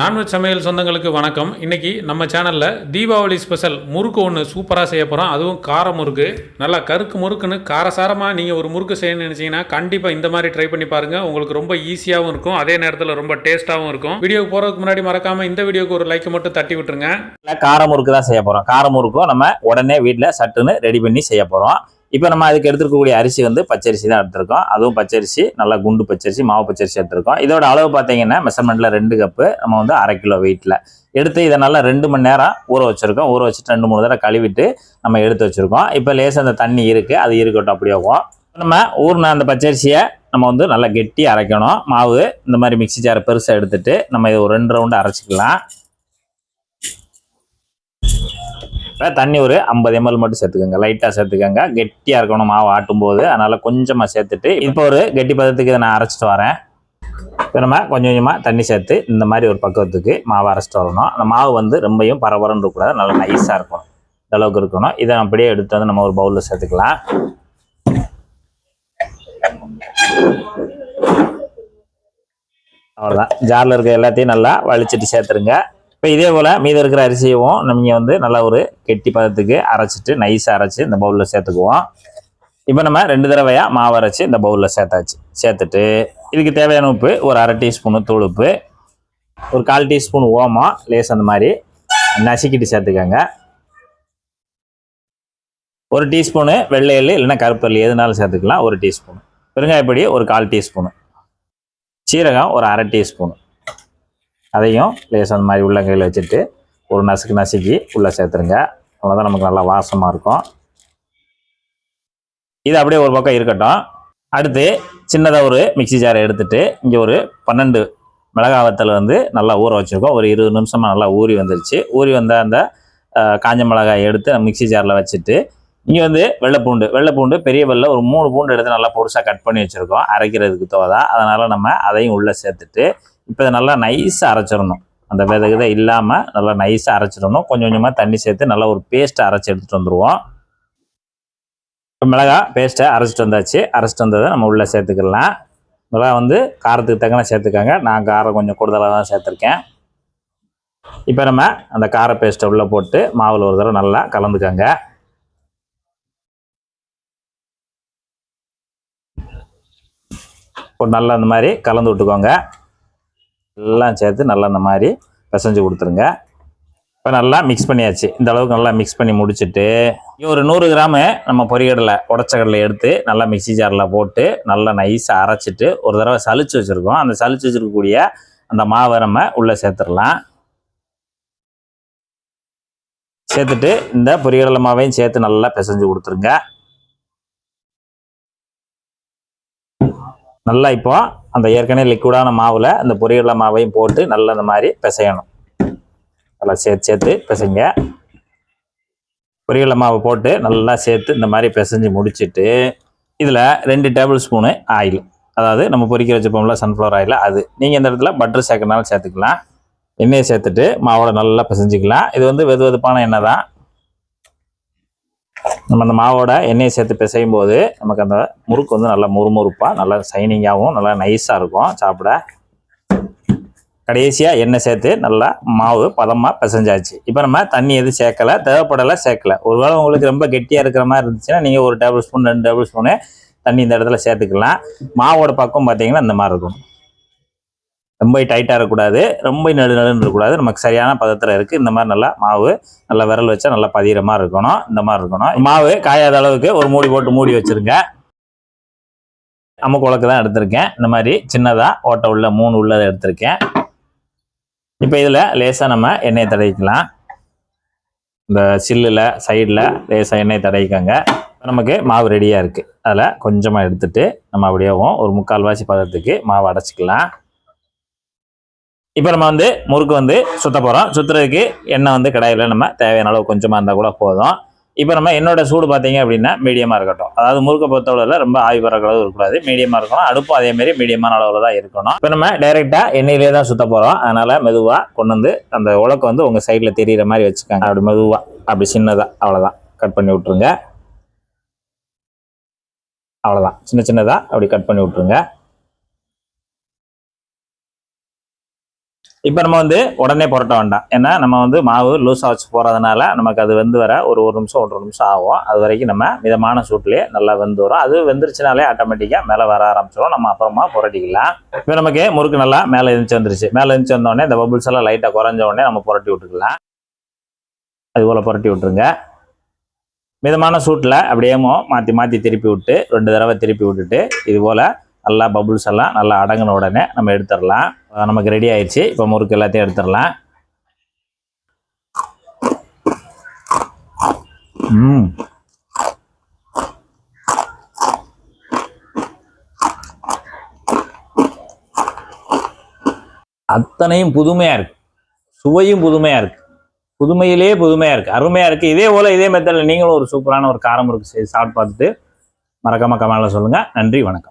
Non veg சமையல் சொந்தங்களுக்கு வணக்கம். இன்னைக்கு நம்ம சேனலில் தீபாவளி ஸ்பெஷல் முறுக்கு ஒன்று சூப்பராக செய்ய போகிறோம் அதுவும் கார முறுக்கு. நல்லா கருக்கு முறுக்குன்னு காரசாரமாக நீங்கள் ஒரு முறுக்கு செய்யணும்னு நினச்சிங்கன்னா கண்டிப்பாக இந்த மாதிரி ட்ரை பண்ணி பாருங்கள் உங்களுக்கு ரொம்ப ஈஸியாகவும் இருக்கும். அதே நேரத்தில் ரொம்ப டேஸ்ட்டாகவும் இருக்கும். வீடியோக்கு போகிறதுக்கு முன்னாடி மறக்காமல் இந்த வீடியோக்கு ஒரு லைக் மட்டும் தட்டி விட்டுருங்க. கார முறுக்கு தான் செய்ய போகிறோம் கார முறுக்கும் நம்ம உடனே வீட்டில் சட்டுன்னு ரெடி பண்ணி செய்ய போகிறோம் இப்போ நம்ம அதுக்கு எடுத்துருக்கக்கூடிய அரிசி வந்து பச்சரிசி தான் எடுத்திருக்கோம். அதுவும் பச்சரிசி நல்லா குண்டு பச்சரிசி மாவு பச்சரிசி எடுத்திருக்கோம். இதோட அளவு பார்த்தீங்கன்னா மெஷர்மெண்ட்டில் ரெண்டு கப்பு நம்ம வந்து அரை கிலோ வெயிட்டில் எடுத்து இதை நல்லா ரெண்டு மணி நேரம் ஊற வச்சுருக்கோம். ஊற வச்சுட்டு ரெண்டு மூணு தடவை கழுவிட்டு நம்ம எடுத்து வச்சுருக்கோம். இப்போ லேசாக அந்த தண்ணி இருக்குது அது இருக்கட்டும் அப்படியே நம்ம ஊர்ன அந்த பச்சரிசியை நம்ம வந்து நல்லா கெட்டி அரைக்கணும். மாவு இந்த மாதிரி மிக்ஸி ஜாரை பெருசாக எடுத்துட்டு நம்ம இதை ஒரு ரெண்டு ரவுண்டு அரைச்சிக்கலாம். தண்ணி ஒரு ஐம்பது எம்எல் மட்டும் சேர்த்துக்கோங்க. லைட்டாக சேர்த்துக்கோங்க. கெட்டியாக இருக்கணும். மாவு ஆட்டும் போது அதனால் கொஞ்சமாக சேர்த்துட்டு இப்போ ஒரு கெட்டி பதத்துக்கு இதை நான் அரைச்சிட்டு வரேன். இப்போ நம்ம கொஞ்சம் கொஞ்சமாக தண்ணி சேர்த்து இந்த மாதிரி ஒரு பக்குவத்துக்கு மாவு அரைச்சிட்டு வரணும். அந்த மாவு வந்து ரொம்பையும் பரபரன்னு இருக்கக்கூடாது. நல்லா நைஸாக இருக்கணும். இந்த அளவுக்கு இருக்கணும். இதை அப்படியே எடுத்து வந்து நம்ம ஒரு பவுலில் சேர்த்துக்கலாம். அவ்வளோதான் ஜாரில் இருக்க எல்லாத்தையும் நல்லா வலிச்சிட்டு சேர்த்துருங்க. இப்போ இதே போல் மீதம் இருக்கிற அரிசியவும் நீங்கள் வந்து நல்லா ஒரு கெட்டி பதத்துக்கு அரைச்சிட்டு நைஸாக அரைச்சி இந்த பவுலில் சேர்த்துக்குவோம். இப்போ நம்ம ரெண்டு தடவையாக மாவு அரைச்சி இந்த பவுலில் சேர்த்தாச்சு. சேர்த்துட்டு இதுக்கு தேவையான உப்பு ஒரு அரை டீஸ்பூனு தூள் உப்பு ஒரு கால் டீஸ்பூன் ஓமம் லேஸ் அந்த மாதிரி நசுக்கிட்டு சேர்த்துக்கோங்க. ஒரு டீஸ்பூனு வெள்ளை எள்ளு இல்லைன்னா கருப்பு எள்ளு எதுனாலும் சேர்த்துக்கலாம். ஒரு டீஸ்பூன் பெருங்காயப்பொடி ஒரு கால் டீஸ்பூனு. சீரகம் ஒரு அரை டீஸ்பூனு. அதையும் லேசாக அந்த மாதிரி உள்ளங்கையில் வச்சுட்டு ஒரு நசுக்கு நசுக்கி உள்ளே சேர்த்துருங்க. அவ்வளோதான் நமக்கு நல்லா வாசமாக இருக்கும். இது அப்படியே ஒரு பக்கம் இருக்கட்டும். அடுத்து சின்னதாக ஒரு மிக்ஸி ஜாரை எடுத்துகிட்டு இங்கே ஒரு பன்னெண்டு மிளகா வத்தல் வந்து நல்லா ஊற வச்சுருக்கோம். ஒரு இருபது நிமிஷமாக நல்லா ஊறி வந்துருச்சு. ஊறி வந்த அந்த காஞ்ச மிளகாய் எடுத்து மிக்ஸி ஜாரில் வச்சுட்டு இங்கே வந்து வெள்ளைப்பூண்டு வெள்ளைப்பூண்டு பெரிய வெள்ளை ஒரு மூணு பூண்டு எடுத்து நல்லா பொருசாக கட் பண்ணி வச்சுருக்கோம். அரைக்கிறதுக்கு தோதா. அதனால் நம்ம அதையும் உள்ளே சேர்த்துட்டு இப்போ இதை நல்லா நைஸாக அரைச்சிடணும். அந்த வித விதை இல்லாமல் நல்லா நைஸாக அரைச்சிடணும். கொஞ்சம் கொஞ்சமாக தண்ணி சேர்த்து நல்லா ஒரு பேஸ்ட்டை அரைச்சி எடுத்துகிட்டு வந்துடுவோம் இப்போ மிளகா பேஸ்ட்டை அரைச்சிட்டு வந்தாச்சு. அரைச்சிட்டு வந்ததை நம்ம உள்ளே சேர்த்துக்கலாம். மிளகா வந்து காரத்துக்கு தக்கன சேர்த்துக்கோங்க. நான் காரம் கொஞ்சம் கூடுதலாக தான் சேர்த்துருக்கேன். இப்போ நம்ம அந்த கார பேஸ்ட்டை உள்ளே போட்டு மாவில் ஒரு தடவை நல்லா கலந்துக்கோங்க. ஒரு நல்லா அந்த மாதிரி கலந்து விட்டுக்கோங்க. எல்லாம் சேர்த்து நல்லா அந்த மாதிரி பிசைஞ்சு கொடுத்துருங்க. இப்போ நல்லா மிக்ஸ் பண்ணியாச்சு. இந்த அளவுக்கு நல்லா மிக்ஸ் பண்ணி முடிச்சுட்டு ஒரு நூறு கிராமு நம்ம பொரிகடலை உடச்ச கடலை எடுத்து நல்லா மிக்ஸி ஜாரில் போட்டு நல்லா நைஸாக அரைச்சிட்டு ஒரு தடவை சளிச்சு வச்சுருக்கோம். அந்த சளிச்சு வச்சுருக்கக்கூடிய அந்த மாவை நம்ம உள்ளே சேர்த்துடலாம். சேர்த்துட்டு இந்த பொரிகடலை மாவையும் சேர்த்து நல்லா பிசைஞ்சு கொடுத்துருங்க. நல்லா இப்போ அந்த ஏற்கனவே லிக்விடான மாவில் அந்த பொரியல மாவையும் போட்டு நல்லா அந்த மாதிரி பிசையணும். நல்லா சேர்த்து சேர்த்து பிசைங்க. பொரியல மாவை போட்டு நல்லா சேர்த்து இந்த மாதிரி பிசைஞ்சு முடிச்சிட்டு இதில் ரெண்டு டேபிள் ஸ்பூனு ஆயில் அதாவது நம்ம பொரிக்க வச்சுப்போம்ல சன்ஃப்ளவர் ஆயில் அது. நீங்கள் இந்த இடத்துல பட்டர் சேர்க்கறனாலும் சேர்த்துக்கலாம். எண்ணெயை சேர்த்துட்டு மாவோட நல்லா பிசைஞ்சிக்கலாம். இது வந்து வெது வெதுப்பான எண்ணெய் தான். நம்ம அந்த மாவோட எண்ணெயை சேர்த்து பிசையும் போது நமக்கு அந்த முறுக்கு வந்து நல்லா முறுமுறுப்பாக நல்லா சைனிங்காகவும் நல்லா நைஸாக இருக்கும். சாப்பிட. கடைசியாக எண்ணெய் சேர்த்து நல்லா மாவு பதமாக பிசைஞ்சாச்சு. இப்போ நம்ம தண்ணி எதுவும் சேர்க்கல தேவைப்படலை சேர்க்கல. ஒருவேளை உங்களுக்கு ரொம்ப கெட்டியாக இருக்கிற மாதிரி இருந்துச்சுன்னா நீங்கள் ஒரு டேபிள் ஸ்பூன் ரெண்டு டேபிள் ஸ்பூனு தண்ணி இந்த இடத்துல சேர்த்துக்கலாம். மாவோட பக்கம் பார்த்தீங்கன்னா இந்த மாதிரி இருக்கும். ரொம்ப டைட்டாக இருக்கக்கூடாது. ரொம்ப நடு நடுன்னு இருக்கக்கூடாது. நமக்கு சரியான பதத்தில் இருக்குது இந்த மாதிரி நல்லா மாவு நல்லா விரல் வச்சா நல்லா பதிகிற மாதிரி இருக்கணும். இந்த மாதிரி இருக்கணும். மாவு காயாத அளவுக்கு ஒரு மூடி போட்டு மூடி வச்சிருங்க. அம்முக்கு குழக்கு தான் எடுத்திருக்கேன். இந்த மாதிரி சின்னதாக ஓட்டை உள்ள மூணு உள்ளதை எடுத்திருக்கேன். இப்போ இதில் லேசாக நம்ம எண்ணெயை தடவிக்கலாம். இந்த சில்லில் சைடில் லேசாக எண்ணெய் தடவிக்கோங்க. நமக்கு மாவு ரெடியாக இருக்குது அதில் கொஞ்சமாக எடுத்துட்டு நம்ம அப்படியேவும் ஒரு முக்கால்வாசி பதத்துக்கு மாவு அடைச்சிக்கலாம். இப்போ நம்ம வந்து முறுக்கு வந்து சுத்த போகிறோம் சுற்றுறதுக்கு எண்ணெய் வந்து கடாயில் நம்ம தேவையான அளவு கொஞ்சமாக இருந்தால் கூட போதும். இப்போ நம்ம என்னோட சூடு பார்த்தீங்க அப்படின்னா மீடியமாக இருக்கட்டும். அதாவது முறுக்க பொறுத்தளவில் ரொம்ப ஆய்வு வர அளவு இருக்கக்கூடாது. மீடியமாக இருக்கணும். அடுப்பும் அதேமாரி மீடியமான அளவில் தான் இருக்கணும். இப்போ நம்ம டைரெக்டாக எண்ணெயிலே தான் சுத்த போகிறோம் அதனால் மெதுவாக கொண்டு வந்து அந்த உலக்கு வந்து உங்கள் சைடில் தெரியிற மாதிரி வச்சுக்கோங்க. அப்படி மெதுவாக அப்படி சின்னதாக அவ்வளோதான் கட் பண்ணி விட்ருங்க அவ்வளோதான் சின்ன சின்னதாக அப்படி கட் பண்ணி விட்ருங்க இப்போ நம்ம வந்து உடனே புரட்ட வேண்டாம். ஏன்னா நம்ம வந்து மாவு லூஸாக வச்சு போகிறதுனால நமக்கு அது வெந்து வர ஒரு ஒரு நிமிஷம் ஒன்றரை நிமிஷம் ஆகும். அது வரைக்கும் நம்ம மிதமான சூட்லேயே நல்லா வெந்து வரும் அது வெந்துருச்சுனாலே ஆட்டோமேட்டிக்காக மேலே வர ஆரம்பிச்சிடும் நம்ம அப்புறமா புரட்டிக்கலாம். இப்போ நமக்கு முறுக்கு நல்லா மேலே எழுந்துச்சு வந்துருச்சு. மேலே எழுந்துச்சு வந்தோடனே இந்த பபுள்ஸ் எல்லாம் லைட்டாக குறைஞ்ச உடனே நம்ம புரட்டி விட்டுக்கலாம். அது போல் புரட்டி விட்டுருங்க. மிதமான சூட்டில் அப்படியேமோ மாற்றி மாற்றி திருப்பி விட்டு ரெண்டு தடவை திருப்பி விட்டுட்டு இது போல் நல்லா பபுள்ஸ் எல்லாம் நல்லா அடங்கின உடனே நம்ம எடுத்துடலாம். நமக்கு ரெடி ஆயிடுச்சு. இப்போ முறுக்கு எல்லாத்தையும் எடுத்துடலாம். ம். அத்தனையும் புதுமையாக இருக்கு. சுவையும் புதுமையாக இருக்கு. புதுமையிலே புதுமையாக இருக்கு. அருமையாக இருக்கு. இதே போல் இதே மெத்தடில் நீங்களும் ஒரு சூப்பரான ஒரு காரம் இருக்கு சாப்பிட்டு பார்த்துட்டு மறக்காம கமெண்ட்ல சொல்லுங்கள் நன்றி வணக்கம்.